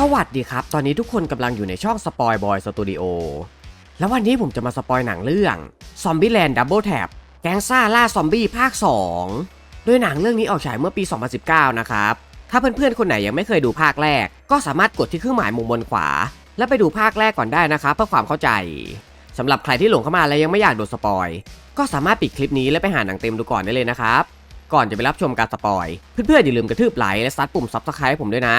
สวัสดีครับ ตอนนี้ทุกคนกำลังอยู่ในช่องสปอยบอยสตูดิโอแล้ววันนี้ผมจะมาสปอยหนังเรื่องซอมบี้แลนด์ดับเบิลแท็บแก๊งซ่าล่าซอมบี้ภาค 2 โดยหนังเรื่องนี้ออกฉายเมื่อปี 2019 นะครับ ถ้าเพื่อนๆ คนไหนยังไม่เคยดูภาคแรก ก็สามารถกดที่เครื่องหมายมุมบนขวา แล้วไปดูภาคแรกก่อนได้นะครับเพื่อความเข้าใจสำหรับใครที่หลงเข้ามาแล้วยังไม่อยากโดนสปอย ก็สามารถปิดคลิปนี้แล้วไปหาหนังเต็มดูก่อนได้เลยนะครับ ก่อนจะไปรับชมการสปอย เพื่อนๆอย่าลืมกระทืบไลค์และซัดปุ่มซับสไครต์ผมด้วยนะ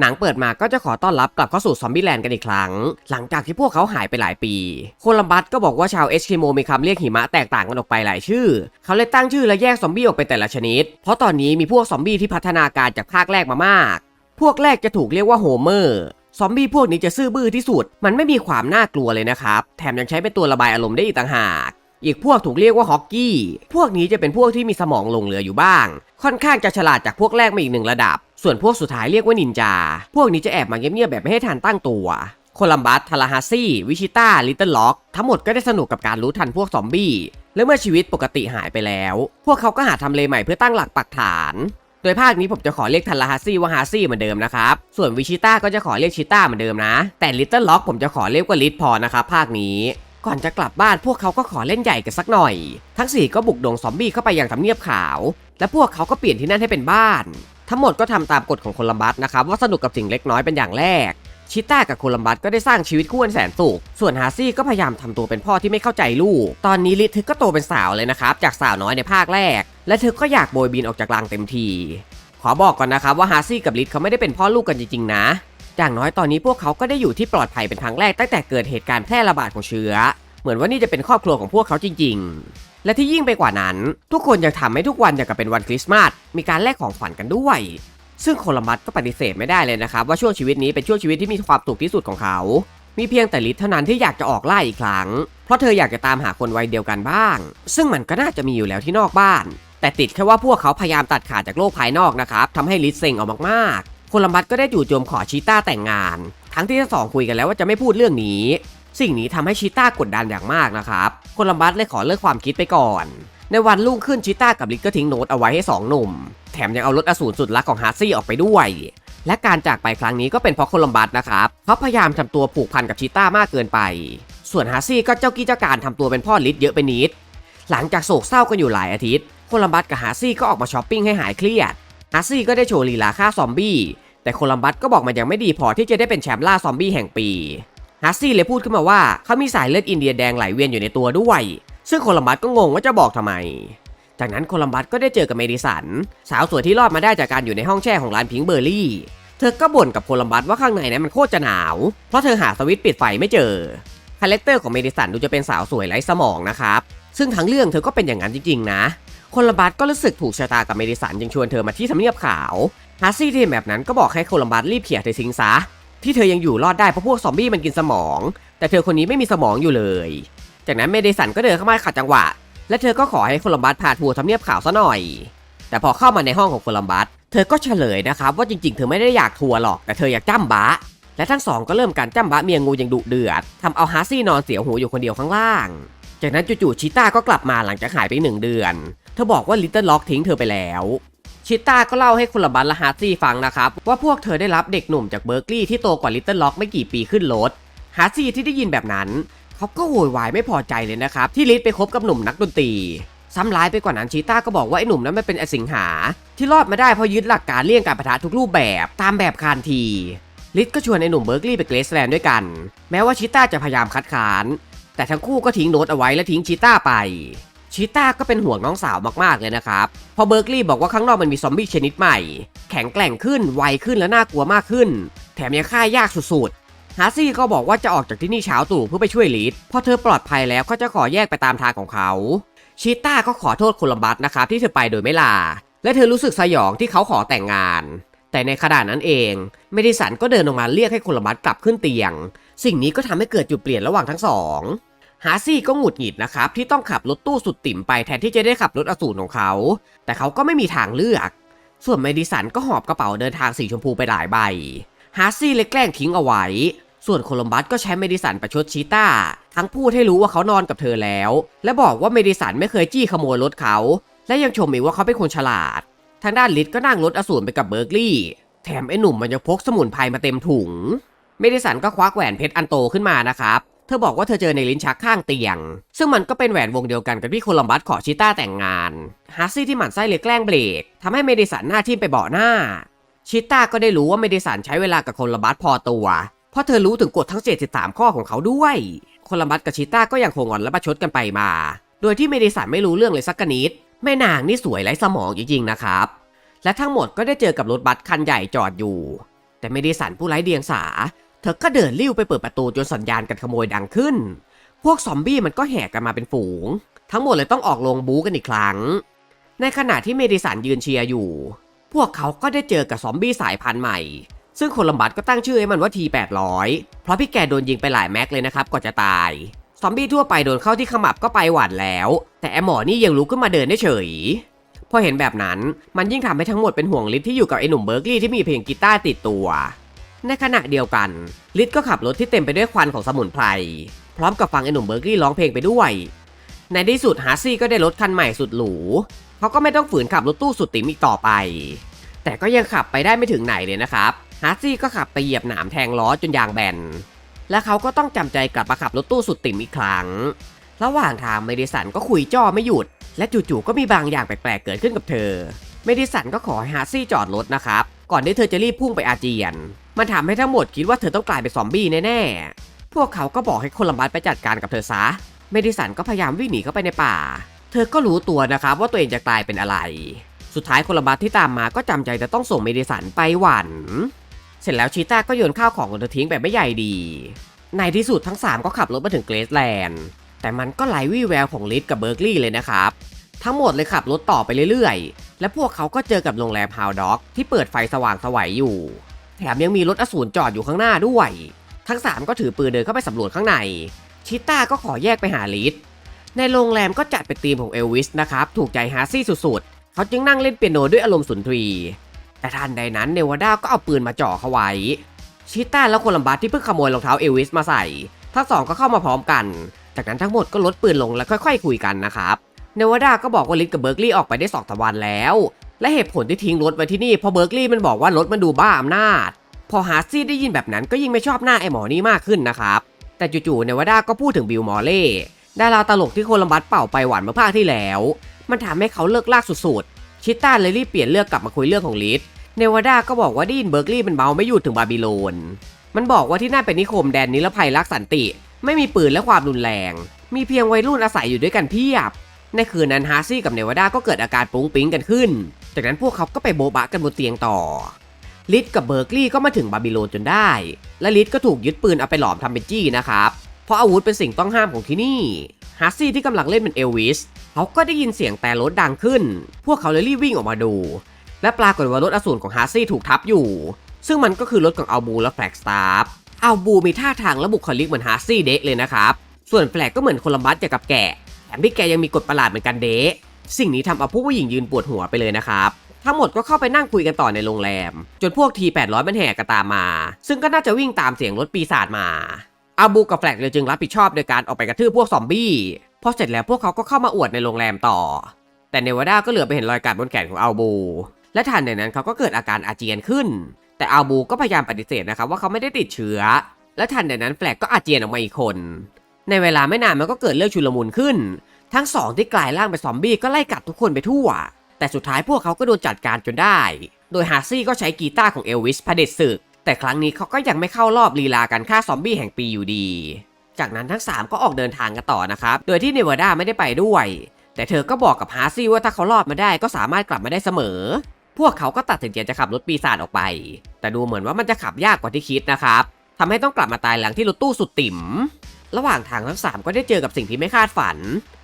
หนังเปิดมาก็จะขอต้อนรับกลับเข้าสู่ซอมบี้แลนด์กันอีกครั้ง หลังจากที่พวกเขาหายไปหลายปี โคลัมบัสก็บอกว่าชาวเอสคิโมมีคำเรียกหิมะแตกต่างกันออกไปหลายชื่อ เขาเลยตั้งชื่อและแยกซอมบี้ออกเป็นแต่ละชนิด เพราะตอนนี้มีพวกซอมบี้ที่พัฒนาการจากภาคแรกมามาก พวกแรกจะถูกเรียกว่าโฮเมอร์ซอมบี้พวกนี้จะซื่อบื้อที่สุด มันไม่มีความน่ากลัวเลยนะครับ แถมยังใช้เป็นตัวระบายอารมณ์ได้อีกต่างหาก อีกพวกถูกเรียกว่าฮอกกี้ พวกนี้จะเป็นพวกที่มีสมองหลงเหลืออยู่บ้าง ค่อนข้างจะฉลาดจากพวกแรกมาอีกหนึ่งระดับ ส่วนพวกสุดท้ายเรียกว่านินจา พวกนี้จะแอบมาเงียบๆแบบไม่ให้ทันตั้งตัว โคลัมบัส ทาราฮาซี่ วิชิต้า ลิตเติ้ลล็อก ทั้งหมดก็ได้สนุกกับการรู้ทันพวกซอมบี้ และเมื่อชีวิตปกติหายไปแล้ว พวกเขาก็หาทำเลใหม่เพื่อตั้งหลักปักฐาน โดยภาคนี้ผมจะขอเรียกทันลาฮาซี่ว่าฮาซี่เหมือนเดิมนะครับ ส่วนวิชิต้าก็จะขอเรียกชิต้าเหมือนเดิมนะ แต่ลิตเติ้ลล็อกผมจะขอเรียกว่าลิทพอนะครับภาคนี้ ก่อนจะกลับบ้านพวกเขาก็ขอเล่นใหญ่กันสักหน่อย ทั้งสี่ก็บุกดงซอมบี้เข้าไปยังทำเนียบขาว และพวกเขาก็เปลี่ยนที่นั่นให้เป็นบ้าน ทั้งหมดก็ทำตามกฎของโคลัมบัสนะครับว่าสนุกกับสิ่งเล็กน้อยเป็นอย่างแรก ชิต้ากับโคลัมบัสก็ได้สร้างชีวิตคู่อันแสนสุข ส่วนฮาซี่ก็พยายามทำตัวเป็นพ่อที่ไม่เข้าใจลูก ตอนนี้ลิทเธอก็โตเป็นสาวเลยนะครับจากสาวน้อยในภาคแรก และเธอก็อยากโบยบินออกจากรังเต็มที ขอบอกก่อนนะครับว่าฮาซี่กับลิทเขาไม่ได้เป็นพ่อลูกกันจริงๆนะอย่างน้อยตอนนี้พวกเขาก็ได้อยู่ที่ปลอดภัยเป็นครั้งแรกตั้งแต่เกิดเหตุการณ์แพร่ระบาดของเชื้อ เหมือนว่านี่จะเป็นครอบครัวของพวกเขาจริง ๆ และที่ยิ่งไปกว่านั้น ทุกคนยังทำให้ทุกวันอย่างกับเป็นวันคริสต์มาสมีการแลกของขวัญกันด้วย ซึ่งโคลัมบัสก็ปฏิเสธไม่ได้เลยนะครับ ว่าช่วงชีวิตนี้เป็นช่วงชีวิตที่มีความสุขที่สุดของเขา มีเพียงแต่ลิทเท่านั้นที่อยากจะออกล่าอีกครั้ง เพราะเธออยากจะตามหาคนวัยเดียวกันบ้าง ซึ่งมันก็น่าจะมีอยู่แล้วที่นอกบ้าน แต่ติดแค่ว่าพวกเขาพยายามตัดขาดจากโลกภายนอกนะครับทำให้ลิทเซ็งออกมากๆโคลัมบัสก็ได้จู่โจมขอชีต้าแต่งงาน ทั้งที่ทั้งสองคุยกันแล้วว่าจะไม่พูดเรื่องนี้ สิ่งนี้ทำให้ชีต้ากดดันอย่างมากนะครับโคลัมบัสเลยขอเลิกความคิดไปก่อน ในวันรุ่งขึ้นชิต้ากับลิทก็ทิ้งโน้ตเอาไว้ให้สองหนุ่ม แถมยังเอารถอสูรสุดรักของฮาร์ซี่ออกไปด้วย และการจากไปครั้งนี้ก็เป็นเพราะโคลัมบัสนะครับเขาพยายามทำตัวผูกพันกับชิต้ามากเกินไป ส่วนฮาร์ซี่ก็เจ้ากี้เจ้าการทำตัวเป็นพ่อลิทเยอะไปนิด หลังจากโศกเศร้ากันอยู่หลายอาทิตย์โคลัมบัสกับฮาร์ซี่ก็ออกมาช้อปปิ้งให้หายเครียดฮาร์ซี่ก็ได้โชว์ลีลาฆ่าซอมบี้แต่โคลัมบัสก็บอกมันยังไม่ดีพอที่จะได้เป็นแชมป์ล่าซอมบี้แห่งปี ฮาร์ซี่เลยพูดขึ้นมาว่าเขามีสายเลือดอินเดียแดงไหลเวียนอยู่ในตัวด้วย ซึ่งโคลัมบัสก็งงว่าจะบอกทำไม จากนั้นโคลัมบัสก็ได้เจอกับเมดิสัน สาวสวยที่รอดมาได้จากการอยู่ในห้องแช่ของร้านพิงเบอร์รี่ เธอก็บ่นกับโคลัมบัสว่าข้างในนั้นมันโคตรจะหนาว เพราะเธอหาสวิตช์ปิดไฟไม่เจอ คาแรคเตอร์ของเมดิสันดูจะเป็นสาวสวยไร้สมองนะครับ ซึ่งทั้งเรื่องเธอก็เป็นอย่างนั้นจริง ๆ นะโคลัมบัสก็รู้สึกถูกชะตากับเมดิสันจึงชวนเธอมาที่ทำเนียบขาวฮาร์ซี่ที่แบบนั้นก็บอกให้โคลัมบัสรีบเขี่ยเธอทิ้งซะ ที่เธอยังอยู่รอดได้เพราะพวกซอมบี้มันกินสมอง แต่เธอคนนี้ไม่มีสมองอยู่เลย จากนั้นเมเดสันก็เดินเข้ามาขัดจังหวะ และเธอก็ขอให้โคลัมบัสพาทัวร์ทำเนียบขาวซะหน่อย แต่พอเข้ามาในห้องของโคลัมบัสเธอก็เฉลยนะครับว่าจริงๆ เธอไม่ได้อยากทัวร์หรอกแต่เธออยากจ้ำบะและทั้งสองก็เริ่มการจ้ำบะเมียงูอย่างดุเดือดทำเอาฮาร์ซี่นอนเสียหูอยู่คนเดียวข้างล่าง จากนั้นจู่ๆชิต้าก็กลับมาหลังจากหายไปหนึ่งเดือน เธอบอกว่าลิตเติ้ลล็อกทิ้งเธอไปแล้ว ชิต้าก็เล่าให้คุณลบัตและฮาร์ซี่ฟังนะครับ ว่าพวกเธอได้รับเด็กหนุ่มจากเบอร์กลีย์ที่โตกว่าลิตเติ้ลล็อกไม่กี่ปีขึ้นรถฮาร์ซี่ที่ได้ยินแบบนั้น เขาก็โวยวายไม่พอใจเลยนะครับที่ลิทไปคบกับหนุ่มนักดนตรีซ้ำร้ายไปกว่านั้นชีต้าก็บอกว่าไอ้หนุ่มนั้นมันเป็นอสิงหา ที่รอดมาได้เพราะยึดหลักการเลี่ยงการประทะทุกรูปแบบตามแบบคานทีลิทก็ชวนไอ้หนุ่มเบอร์กลีย์ไปเกรสแลนด์ด้วยกัน แม้ว่าชิต้าจะพยายามคัดค้าน แต่ทั้งคู่ก็ทิ้งโน้ตเอาไว้และทิ้งชิต้าไป ชิต้าก็เป็นห่วงน้องสาวมากๆเลยนะครับพอเบอร์กลีย์บอกว่าข้างนอกมันมีซอมบี้ชนิดใหม่ แข็งแกร่งขึ้นไวขึ้นและน่ากลัวมากขึ้น แถมยังฆ่ายากสุดๆฮาร์ซี่ก็บอกว่าจะออกจากที่นี่เช้าตู่เพื่อไปช่วยลิทพอเธอปลอดภัยแล้วก็จะขอแยกไปตามทางของเขาชิต้าก็ขอโทษโคลัมบัสนะครับที่เธอไปโดยไม่ลา และเธอรู้สึกสยองที่เขาขอแต่งงาน แต่ในขณะนั้นเองเมดิสันก็เดินออกมาเรียกให้โคลัมบัสกลับขึ้นเตียง สิ่งนี้ก็ทำให้เกิดจุดเปลี่ยนระหว่างทั้งสอง ฮาร์ซี่ก็หงุดหงิดนะครับที่ต้องขับรถตู้สุดติ่มไปแทนที่จะได้ขับรถอสูรของเขา แต่เขาก็ไม่มีทางเลือก ส่วนเมดิสันก็หอบกระเป๋าเดินทางสีชมพูไปหลายใบฮาร์ซี่เลยแกล้งทิ้งเอาไว้ ส่วนโคลัมบัสก็ใช้เมดิสันประชดชีต้า ทั้งพูดให้รู้ว่าเขานอนกับเธอแล้ว และบอกว่าเมดิสันไม่เคยจี้ขโมยรถเขา และยังชมอีกว่าเขาเป็นคนฉลาด ทางด้านลิศก็นั่งรถอสูรไปกับเบิร์กลีย์แถมไอ้หนุ่มมันยังพกสมุนไพรมาเต็มถุง เมดิสันก็ควักแหวนเพชรอันโตขึ้นมานะครับ เธอบอกว่าเธอเจอในลิ้นชักข้างเตียง ซึ่งมันก็เป็นแหวนวงเดียวกันกับที่โคลัมบัสขอชิต้าแต่งงานฮาร์ซี่ที่หมั่นไส้เลยแกล้งเบรกทำให้เมดิสันหน้าทิ่มไปเบาะหน้า ชิต้าก็ได้รู้ว่าเมดิสันใช้เวลากับโคลัมบัสพอตัว เพราะเธอรู้ถึงกฎทั้ง 73 ข้อของเขาด้วย โคลัมบัสกับชิต้าก็ยังคงงอนและประชดกันไปมา โดยที่เมดิสันไม่รู้เรื่องเลยสักนิดแม่นางนี่สวยไร้สมองจริงๆนะครับ และทั้งหมดก็ได้เจอกับรถบัสคันใหญ่จอดอยู่ แต่เมดิสันผู้ไร้เดียงสา ธอก็เดินลิ้วไปเปิดประตูจนสัญญาณการขโมยดังขึ้น พวกซอมบี้มันก็แห่กันมาเป็นฝูง ทั้งหมดเลยต้องออกลงบู๊กันอีกครั้ง ในขณะที่เมดิสันยืนเชียร์อยู่ พวกเขาก็ได้เจอกับซอมบี้สายพันธุ์ใหม่ ซึ่งโคลัมบัสก็ตั้งชื่อให้มันว่า T800 เพราะพี่แกโดนยิงไปหลายแม็กเลยนะครับก่อนจะตาย ซอมบี้ทั่วไปโดนเข้าที่ขมับก็ไปหวั่นแล้ว แต่แอมหมอนี่ยังลุกขึ้นมาเดินได้เฉย พอเห็นแบบนั้น มันยิ่งทำให้ทั้งหมดเป็นห่วงลิศที่อยู่กับไอ้หนุ่มเบิร์กลีย์ที่มีเพลงกีตาร์ติดตัว ในขณะเดียวกันลิศก็ขับรถที่เต็มไปด้วยควันของสมุนไพรพร้อมกับฟังไอ้หนุ่มเบิร์กลีย์ร้องเพลงไปด้วย ในที่สุดฮาร์ซี่ก็ได้รถคันใหม่สุดหรูเขาก็ไม่ต้องฝืนขับรถตู้สุดติมอีกต่อไป แต่ก็ยังขับไปได้ไม่ถึงไหนเลยนะครับฮาร์ซี่ก็ขับไปเหยียบหนามแทงล้อจนยางแบนและเขาก็ต้องจำใจกลับมาขับรถตู้สุดติ่มอีกครั้ง ระหว่างทางเมดิสันก็คุยจ้อไม่หยุด และจู่ๆก็มีบางอย่างแปลกๆเกิดขึ้นกับเธอ เมดิสันก็ขอให้ฮาร์ซี่จอดรถนะครับ ก่อนที่เธอจะรีบพุ่งไปอาเจียน มันทำให้ทั้งหมดคิดว่าเธอต้องกลายเป็นซอมบี้แน่ๆ พวกเขาก็บอกให้คนลัมบัสไปจัดการกับเธอซะ เมดิสันก็พยายามวิ่งหนีเข้าไปในป่า เธอก็รู้ตัวนะครับว่าตัวเองจะกลายเป็นอะไร สุดท้ายคนลัมบัสที่ตามมาก็จำใจจะต้องส่งเมดิสันไปหวันเสร็จแล้วชีต้าก็โยนข้าวของของเธอทิ้งแบบไม่ใหญ่ดี ในที่สุดทั้ง 3 ก็ขับรถมาถึงเกรซแลนด์ แต่มันก็ไหลวี่แววของลิสกับเบิร์กลีย์เลยนะครับทั้งหมดเลยขับรถต่อไปเรื่อยๆ และพวกเขาก็เจอกับโรงแรมฮาวด็อกที่เปิดไฟสว่างสวัยอยู่ แถมยังมีรถอสูรจอดอยู่ข้างหน้าด้วย ทั้ง 3 ก็ถือปืนเดินเข้าไปสำรวจข้างใน ชิต้าก็ขอแยกไปหาลิสในโรงแรมก็จัดเป็นธีมของเอลวิสนะครับ ถูกใจฮาร์ซี่สุดๆ เขาจึงนั่งเล่นเปียโนด้วยอารมณ์สุนทรี แต่ทันใดนั้นเนวาดาก็เอาปืนมาจ่อเขาไว้ ชิต้าและโคลัมบัสที่เพิ่งขโมยรองเท้าเอลวิสมาใส่ ทั้งสองก็เข้ามาพร้อมกัน จากนั้นทั้งหมดก็ลดปืนลงและค่อย ๆ คุยกันนะครับ เนวาดาก็บอกว่าลิสกับเบิร์กลีย์ออกไปได้สองสามวันแล้ว และเหตุผลที่ทิ้งรถไว้ที่นี่เพราะเบิร์กลีย์มันบอกว่ารถมันดูบ้าอำนาจ พอฮาร์ซี่ได้ยินแบบนั้นก็ยิ่งไม่ชอบหน้าไอ้หมอนี่มากขึ้นนะครับ แต่จู่ๆเนวาดาก็พูดถึงบิลมอร์เล่ดาราตลกที่โคลัมบัสเป่าไปหวานเมื่อภาคที่แล้ว มันทำให้เขาเลิกลากสุดๆ ชิต้าเลยรีบเปลี่ยนเรื่องกลับมาคุยเรื่องของลิสเนวาดาก็บอกว่าไดยินเบิร์กลีย์มันเมาไม่หยุดถึงบาบิโลน มันบอกว่าที่นั่นเป็นนิคมแดนนิรภัยรักสันติ ไม่มีปืนและความรุนแรง มีเพียงวัยรุ่นอาศัยอยู่ด้วยกันเพียบ ในคืนนั้นฮาร์ซี่กับเนวาดาก็เกิดอาการปุ้งปิ๊งกันขึ้น จากนั้นพวกเขาก็ไปโบบะกันบนเตียงต่อ ลิสกับเบิร์กลีย์ก็มาถึงบาบิโลนจนได้ และลิสก็ถูกยึดปืนเอาไปหลอมทำเป็นจี้นะครับ เพราะอาวุธเป็นสิ่งต้องห้ามของที่นี่ฮาร์ซี่ที่กำลังเล่นเป็นเอลวิสเขาก็ได้ยินเสียงแต่รถดังขึ้น พวกเขาเลยรีบวิ่งออกมาดู และปรากฏว่ารถอสูรของฮาร์ซี่ถูกทับอยู่ ซึ่งมันก็คือรถของอัลบูและแฟลกสตาร์ฟอัลบูมีท่าทางและบุคลิกเหมือนฮาร์ซี่เดะเลยนะครับ ส่วนแฟลกก็เหมือนคนลัมบัสอย่างกับแกะ แถมพี่แกยังมีกฎประหลาดเหมือนกันเดะสิ่งนี้ทำเอาผู้หญิงยืนปวดหัวไปเลยนะครับทั้งหมดก็เข้าไปนั่งคุยกันต่อในโรงแรม จนพวกที800มันแห่กันตามมา ซึ่งก็น่าจะวิ่งตามเสียงรถปีศาจมา อาบูกับแฟลกเลยจึงรับผิดชอบโดยการออกไปกระทืบพวกซอมบี้ พอเสร็จแล้วพวกเขาก็เข้ามาอวดในโรงแรมต่อ แต่เนวาดาก็เหลือไปเห็นรอยกัดบนแขนของอาบู และทันใดนั้นเขาก็เกิดอาการอาเจียนขึ้น แต่อาบูก็พยายามปฏิเสธนะครับว่าเขาไม่ได้ติดเชื้อ และทันใดนั้นแฟลกก็อาเจียนออกมาอีกคน ในเวลาไม่นานมันก็เกิดเรื่องชุลมุนขึ้น ทั้งสองที่กลายร่างเป็นซอมบี้ก็ไล่กัดทุกคนไปทั่ว แต่สุดท้ายพวกเขาก็โดนจัดการจนได้ โดยฮาร์ซี่ก็ใช้กีตาร์ของเอลวิสเผด็จศึก แต่ครั้งนี้เขาก็ยังไม่เข้ารอบลีลาการฆ่าซอมบี้แห่งปีอยู่ดี จากนั้นทั้ง 3 ก็ออกเดินทางกันต่อนะครับ โดยที่เนวาดาไม่ได้ไปด้วย แต่เธอก็บอกกับฮาร์ซี่ว่าถ้าเขารอดมาได้ก็สามารถกลับมาได้เสมอ พวกเขาก็ตัดสินใจจะขับรถปีศาจออกไป แต่ดูเหมือนว่ามันจะขับยากกว่าที่คิดนะครับทำให้ต้องกลับมาตายหลังที่รถตู้สุดติ่ม ระหว่างทางทั้งสามก็ได้เจอกับสิ่งที่ไม่คาดฝัน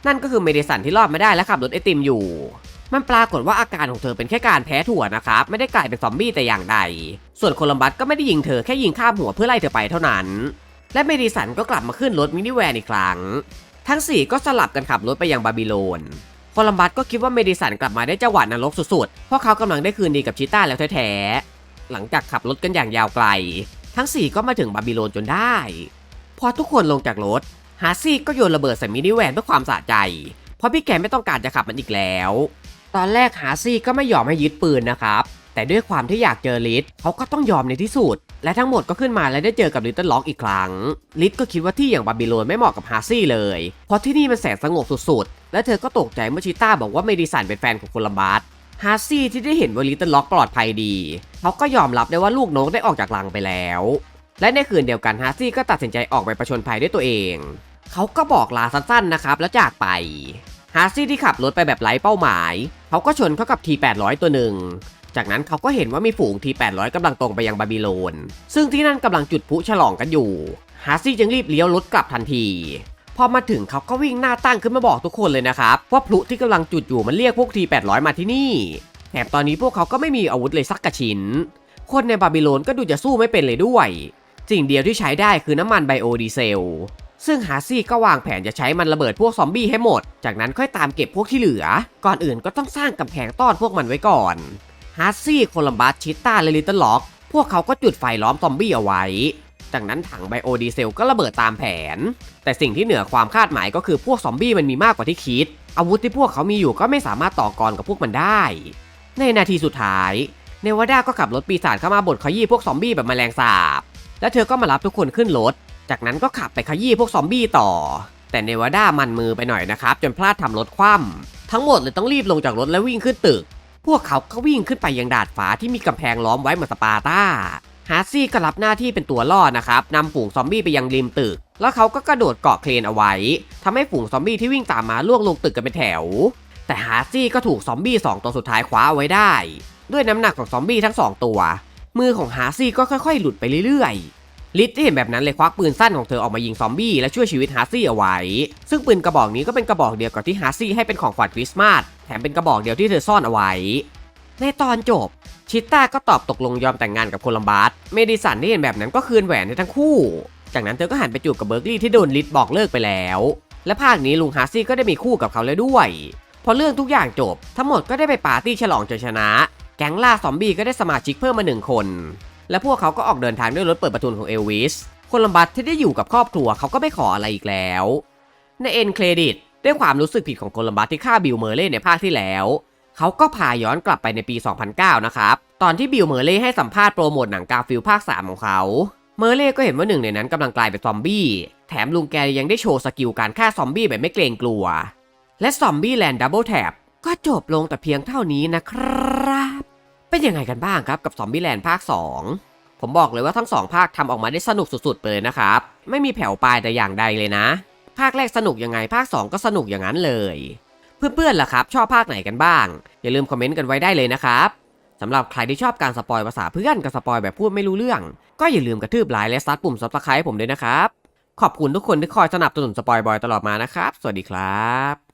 นั่นก็คือเมดิสันที่รอดมาได้และขับรถไอติมอยู่ มันปรากฏว่าอาการของเธอเป็นแค่การแพ้ถั่วนะครับ ไม่ได้กลายเป็นซอมบี้แต่อย่างใด ส่วนโคลัมบัสก็ไม่ได้ยิงเธอแค่ยิงข้ามหัวเพื่อไล่เธอไปเท่านั้น และเมดิสันก็กลับมาขึ้นรถมินิแวนอีกครั้ง ทั้งสี่ก็สลับกันขับรถไปยังบาบิโลนโคลัมบัสก็คิดว่าเมดิสันกลับมาได้จังหวะนรกสุดๆ เพราะเขากำลังได้คืนดีกับชิต้าแล้วแท้ๆ หลังจากขับรถกันอย่างยาวไกล ทั้งสี่ก็มาถึงบาบิโลนจนได้ พอทุกคนลงจากรถฮาร์ซี่ก็โยนระเบิดใส่มินิแวนเพื่อความสะใจ เพราะพี่แกไม่ต้องการจะขับมันอีกแล้ว ตอนแรกฮาร์ซี่ก็ไม่ยอมให้ยึดปืนนะครับ แต่ด้วยความที่อยากเจอลิทเขาก็ต้องยอมในที่สุด และทั้งหมดก็ขึ้นมาและได้เจอกับลิตเติ้ลล็อกอีกครั้ง ลิทก็คิดว่าที่อย่างบาบิโลนไม่เหมาะกับฮาร์ซี่เลย เพราะที่นี่มันแสนสงบสุดๆ และเธอก็ตกใจเมื่อชิต้าบอกว่าเมดิสันเป็นแฟนของโคลัมบัสฮาร์ซี่ที่ได้เห็นว่าลิตเติ้ลล็อกปลอดภัยดี เขาก็ยอมรับได้ว่าลูกนกได้ออกจากรังไปแล้ว และในคืนเดียวกันฮาร์ซี่ก็ตัดสินใจออกไปประชนภัยด้วยตัวเอง เขาก็บอกลาสั้นๆนะครับแล้วจากไป ฮาร์ซี่ที่ขับรถไปแบบไร้เป้าหมาย เขาก็ชนเข้ากับ T800 ตัวหนึ่ง จากนั้นเขาก็เห็นว่ามีฝูง T800 กำลังตรงไปยังบาบิโลน ซึ่งที่นั่นกำลังจุดพลุฉลองกันอยู่ ฮาร์ซี่จึงรีบเลี้ยวรถกลับทันที พอมาถึงเขาก็วิ่งหน้าตั้งขึ้นมาบอกทุกคนเลยนะครับว่าพลุที่กำลังจุดอยู่มันเรียกพวก T800 มาที่นี่แถมตอนนี้พวกเขาก็ไม่มีอาวุธเลยสักกระชิ้น คนในบาบิโลนก็ดูจะสู้ไม่เป็นเลยด้วย สิ่งเดียวที่ใช้ได้คือน้ำมันไบโอดีเซล ซึ่งฮาร์ซี่ก็วางแผนจะใช้มันระเบิดพวกซอมบี้ให้หมด จากนั้นค่อยตามเก็บพวกที่เหลือ ก่อนอื่นก็ต้องสร้างกำแพงต้อนพวกมันไว้ก่อนฮาร์ซี่โคลัมบัสชิต้าและลิตเติ้ลล็อกพวกเขาก็จุดไฟล้อมซอมบี้เอาไว้ จากนั้นถังไบโอดีเซลก็ระเบิดตามแผน แต่สิ่งที่เหนือความคาดหมายก็คือพวกซอมบี้มันมีมากกว่าที่คิด อาวุธที่พวกเขามีอยู่ก็ไม่สามารถต่อกรกับพวกมันได้ ในนาทีสุดท้าย เนวาดาก็ขับรถปีศาจเข้ามาบดขยี้พวกซอมบี้แบบแมลงสาบ และเธอก็มารับทุกคนขึ้นรถ จากนั้นก็ขับไปขยี้พวกซอมบี้ต่อ แต่เนวาด้ามันมือไปหน่อยนะครับ จนพลาดทำรถคว่ำทั้งหมดเลยต้องรีบลงจากรถและวิ่งขึ้นตึก พวกเขาก็วิ่งขึ้นไปยังดาดฟ้าที่มีกำแพงล้อมไว้เหมือนสปาร์ตาฮาร์ซี่ก็รับหน้าที่เป็นตัวล่อนะครับนำฝูงซอมบี้ไปยังริมตึก แล้วเขาก็กระโดดเกาะเครนเอาไว้ทำให้ฝูงซอมบี้ที่วิ่งตามมาล่วงลงตึกกันเป็นแถว แต่ฮาร์ซี่ก็ถูกซอมบี้สองตัวสุดท้ายคว้าเอาไว้ได้ ด้วยน้ำหนักของซอมบี้ทั้งสองตัว มือของฮาร์ซี่ก็ค่อยๆ หลุดไปเรื่อยๆ ลิทที่เห็นแบบนั้นเลยควักปืนสั้นของเธอออกมายิงซอมบี้และช่วยชีวิตฮาร์ซี่เอาไว้ ซึ่งปืนกระบอกนี้ก็เป็นกระบอกเดียวกับที่ฮาร์ซี่ให้เป็นของขวัญคริสต์มาส แถมเป็นกระบอกเดียวที่เธอซ่อนเอาไว้ ในตอนจบ ชิต้าก็ตอบตกลงยอมแต่งงานกับโคลัมบัส เมดิสันที่เห็นแบบนั้นก็คืนแหวนให้ทั้งคู่ จากนั้นเธอก็หันไปจูบกับเบิร์กลีย์ที่โดนลิทบอกเลิกไปแล้ว และภาคนี้ลุงฮาร์ซี่ก็ได้มีคู่กับเขาแล้วด้วยพอเรื่องทุกอย่างจบ ทั้งหมดก็ได้ไปปาร์ตี้ฉลองชัยชนะ แก๊งล่าซอมบี้ก็ได้สมาชิกเพิ่มมาหนึ่งคน และพวกเขาก็ออกเดินทางด้วยรถเปิดประทุนของเอลวิสโคลัมบัสที่ได้อยู่กับครอบครัวเขาก็ไม่ขออะไรอีกแล้ว ในเอ็นเครดิตด้วยความรู้สึกผิดของโคลัมบัสที่ฆ่าบิลเมอร์เล่ในภาคที่แล้วเขาก็พาย้อนกลับไปในปี 2009 นะครับ ตอนที่บิลเมอร์เล่ให้สัมภาษณ์โปรโมทหนังกาฟิลภาค 3 ของเขา เมอร์เล่ก็เห็นว่าหนึ่งในนั้นกำลังกลายเป็นซอมบี้ แถมลุงแกยังได้โชว์สกิลการฆ่าซอมบี้แบบไม่เกรงกลัว และซอมบี้แลนด์ดับเบิลแท็บ ก็จบลงแต่เพียงเท่านี้นะครับ เป็นยังไงกันบ้างครับกับซอมบี้แลนด์ภาค 2 ผมบอกเลยว่าทั้งสองภาคทำออกมาได้สนุกสุดๆไปเลยนะครับ ไม่มีแผ่วปลายแต่อย่างใดเลยนะ ภาคแรกสนุกยังไงภาค 2 ก็สนุกอย่างนั้นเลย เพื่อนๆล่ะครับชอบภาคไหนกันบ้าง อย่าลืมคอมเมนต์กันไว้ได้เลยนะครับสำหรับใครที่ชอบการสปอยภาษาเพื่อนกับสปอยแบบพูดไม่รู้เรื่อง ก็อย่าลืมกระทืบไลค์และซัดปุ่มซับสไครต์ผมด้วยนะครับ ขอบคุณทุกคนที่คอยสนับสนุนสปอยบอยตลอดมานะครับ สวัสดีครับ